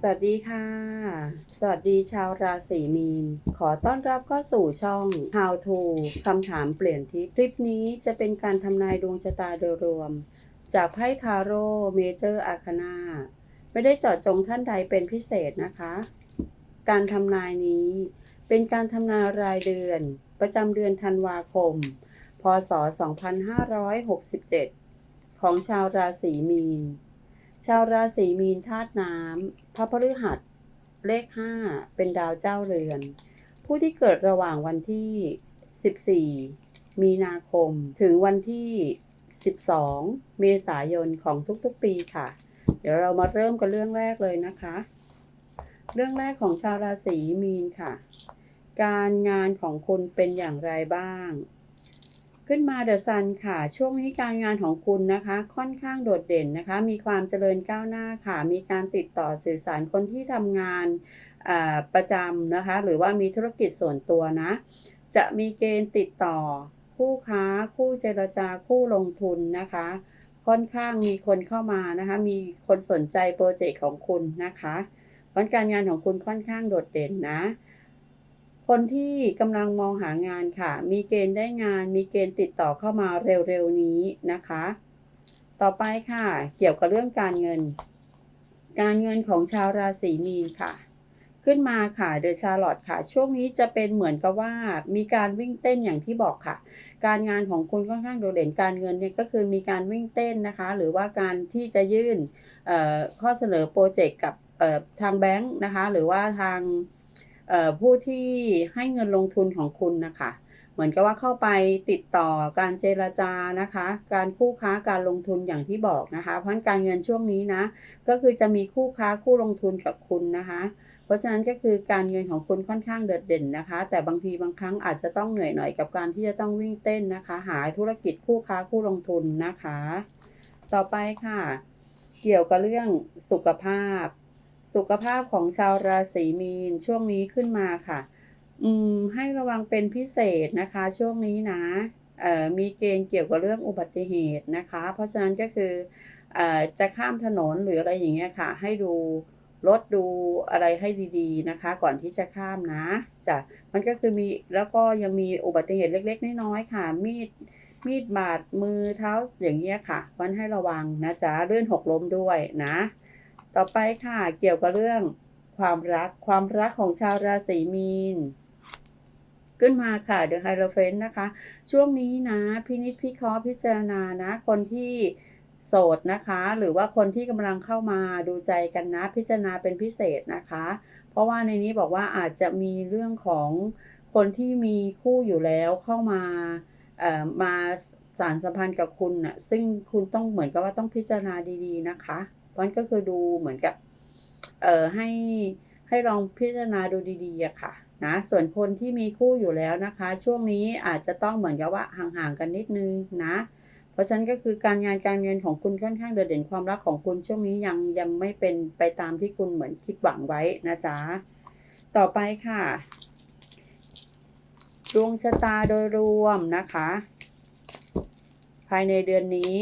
สวัสดีค่ะ สวัสดีชาวราศีมีน ขอต้อนรับเข้าสู่ช่อง How to คำถามเปลี่ยนทิศคลิปนี้จะเป็นการทำนายดวงชะตาโดยรวม จากไพ่ทาโร่เมเจอร์อาคานาไม่ได้เจาะจงท่านใดเป็นพิเศษนะคะ การทำนายนี้ เป็นการทำนายรายเดือน ประจำเดือนธันวาคม พศ 2567 ของชาวราศีมีน ชาวราศีมีนธาตุน้ำพระพฤหัส เลข 5 เป็นดาวเจ้าเรือน ผู้ที่เกิดระหว่างวันที่ 14 มีนาคม ถึงวันที่ 12 เมษายนของทุกๆปีค่ะ เดี๋ยวเรามาเริ่มกันเรื่องแรกเลยนะคะ เรื่องแรกของชาวราศีมีนค่ะ การงานของคุณเป็นอย่างไรบ้าง ขึ้นมาเดอะซันค่ะ ช่วงนี้การงานของคุณนะคะ ค่อนข้างโดดเด่นนะคะ มีความเจริญก้าวหน้าค่ะ มีการติดต่อสื่อสารคนที่ทำงานประจำนะคะ หรือว่ามีธุรกิจส่วนตัวนะ จะมีเกณฑ์ติดต่อคู่ค้า คู่เจรจาคู่ลงทุนนะคะ ค่อนข้างมีคนเข้ามานะคะ มีคนสนใจโปรเจกต์ของคุณนะคะเพราะการงานของคุณค่อนข้างโดดเด่นนะ คนที่กำลังมองหางานค่ะ มีเกณฑ์ได้งาน มีเกณฑ์ติดต่อเข้ามาเร็วๆนี้นะคะ ต่อไปค่ะ เกี่ยวกับเรื่องการเงิน การเงินของชาวราศีมีนค่ะ ขึ้นมาค่ะเดอะชาร์ลอตค่ะ ช่วงนี้จะเป็นเหมือนกับว่า มีการวิ่งเต้นอย่างที่บอกค่ะ การงานของคุณค่อนข้างโดดเด่นการเงินเนี่ยก็คือมีการวิ่งเต้นนะคะ หรือว่าการที่จะยื่นข้อเสนอโปรเจกต์กับทางแบงค์นะคะ หรือว่าทาง ผู้ที่ให้เงินลงทุนของคุณนะคะเหมือนกับว่าเข้าไปติดต่อการเจรจานะคะ การคู่ค้าการลงทุนอย่างที่บอกนะคะ เพราะฉะนั้นการเงินช่วงนี้นะ ก็คือจะมีคู่ค้าคู่ลงทุนกับคุณนะคะ เพราะฉะนั้นก็คือการเงินของคุณค่อนข้างเดดเด่นนะคะ แต่บางทีบางครั้งอาจจะต้องเหนื่อยหน่อยกับการที่จะต้องวิ่งเต้นนะคะ หาธุรกิจคู่ค้าคู่ลงทุนนะคะ ต่อไปค่ะ เกี่ยวกับเรื่องสุขภาพ สุขภาพของชาวราศีมีนช่วงนี้ขึ้นมาค่ะ อืมให้ระวังเป็นพิเศษนะคะ ช่วงนี้นะเอ่อมีเกณฑ์เกี่ยวกับเรื่องอุบัติเหตุนะคะ เพราะฉะนั้นก็คือเอ่อจะข้ามถนนหรืออะไรอย่างเงี้ยค่ะ ให้ดูรถดูอะไรให้ดีๆนะคะ ก่อนที่จะข้ามนะจ้ะมันก็คือมีแล้วก็ยังมีอุบัติเหตุเล็ก ๆ น้อยๆค่ะ มีดมีดบาดมือเท้าอย่างเงี้ยค่ะวันให้ระวังนะจ๊ะเลื่อนหกล้มด้วยนะ ต่อไปค่ะเกี่ยวกับเรื่องความรักความรักของชาวราศีมีน ขึ้นมาค่ะเดอะไฮโ o เฟนนะคะ ช่วงนี้นะพินิจพิเคราะห์พิจารณานะ คนที่โสดนะคะ หรือว่าคนที่กำลังเข้ามาดูใจกันนะพิจารณาเป็นพิเศษนะคะ เพราะว่าในนี้บอกว่าอาจจะมีเรื่องของคนที่มีคู่อยู่แล้วเข้ามาเอ่อมาสารสัมพันธ์กับคุณน่ะซึ่งคุณต้องเหมือนกับว่าต้องพิจารณาดีๆนะคะ เพราะนั้นก็คือดูเหมือนกับเอ่อให้ให้ลองพิจารณาดูดีๆอะค่ะนะส่วนคนที่มีคู่อยู่แล้วนะคะ ช่วงนี้อาจจะต้องเหมือนกับว่าห่างๆกันนิดนึงนะ เพราะฉะนั้นก็คือการงานการเงินของคุณค่อนข้างโดดเด่นความรักของคุณช่วงนี้ยังยังไม่เป็นไปตามที่คุณเหมือนคิดหวังไว้นะจ๊ะต่อไปค่ะดวงชะตาโดยรวมนะคะ ภายในเดือนนี้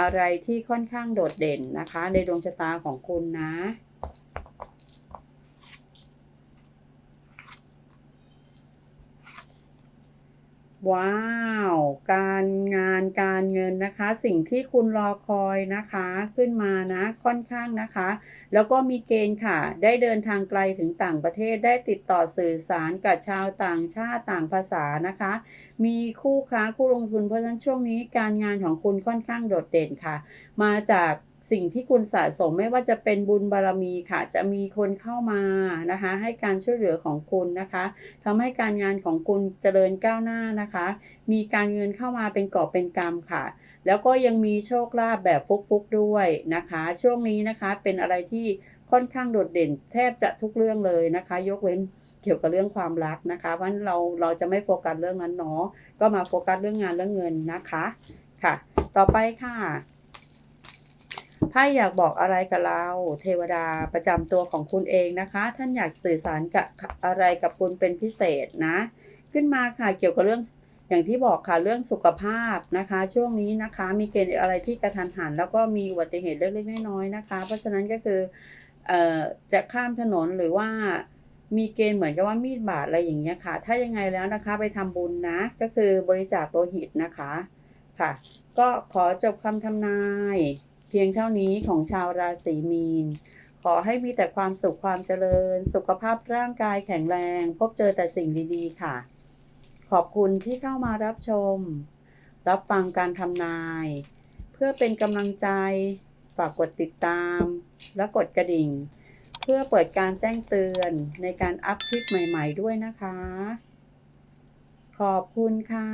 อะไรที่ค่อนข้างโดดเด่นนะคะ ในดวงชะตาของคุณนะ ว้าว การงานการเงินนะคะ สิ่งที่คุณรอคอยนะคะขึ้นมานะค่อนข้างนะคะ แล้วก็มีเกณฑ์ค่ะ ได้เดินทางไกลถึงต่างประเทศได้ติดต่อสื่อสารกับชาวต่างชาติต่างภาษานะคะ มีคู่ค้าคู่ลงทุนเพราะฉะนั้นช่วงนี้การงานของคุณค่อนข้างโดดเด่นค่ะ มาจาก สิ่งที่คุณสะสมไม่ว่าจะเป็นบุญบารมีค่ะ จะมีคนเข้ามานะคะ ให้การช่วยเหลือของคุณนะคะทำให้การงานของคุณเจริญก้าวหน้านะคะ มีการเงินเข้ามาเป็นกอบเป็นกำค่ะ แล้วก็ยังมีโชคลาภแบบฟุกๆด้วยนะคะ ช่วงนี้นะคะเป็นอะไรที่ค่อนข้างโดดเด่นแทบจะทุกเรื่องเลยนะคะ ยกเว้นเกี่ยวกับเรื่องความรักนะคะเพราะฉะนั้นเราเราจะไม่โฟกัสเรื่องนั้นเนาะก็มาโฟกัสเรื่องงานเรื่องเงินนะคะค่ะ ต่อไปค่ะ ไพ่อยากบอกอะไรกับเรา เทวดาประจำตัวของคุณเองนะคะ ท่านอยากสื่อสารกับอะไรกับคุณเป็นพิเศษนะ ขึ้นมาค่ะเกี่ยวกับเรื่องอย่างที่บอกค่ะเรื่องสุขภาพนะคะ ช่วงนี้นะคะมีเกณฑ์อะไรที่กระทันหัน แล้วก็มีอุบัติเหตุเล็กๆน้อยๆนะคะ เพราะฉะนั้นก็คือเอ่อจะข้ามถนนหรือว่ามีเกณฑ์เหมือนกับว่ามีดบาดอะไรอย่างเงี้ยค่ะ ถ้ายังไงแล้วนะคะไปทำบุญนะ ก็คือบริจาคโลหิตนะคะค่ะ ก็ขอจบคำทำนาย พียงเท่านี้ของชาวราศีมีน ขอให้มีแต่ความสุขความเจริญ สุขภาพร่างกายแข็งแรง พบเจอแต่สิ่งดี ๆ ค่ะ ขอบคุณที่เข้ามารับชม รับฟังการทำนาย เพื่อเป็นกำลังใจฝากกดติดตาม และกดกระดิ่ง เพื่อเปิดการแจ้งเตือนในการอัพคลิปใหม่ ๆ ด้วยนะคะ ขอบคุณค่ะ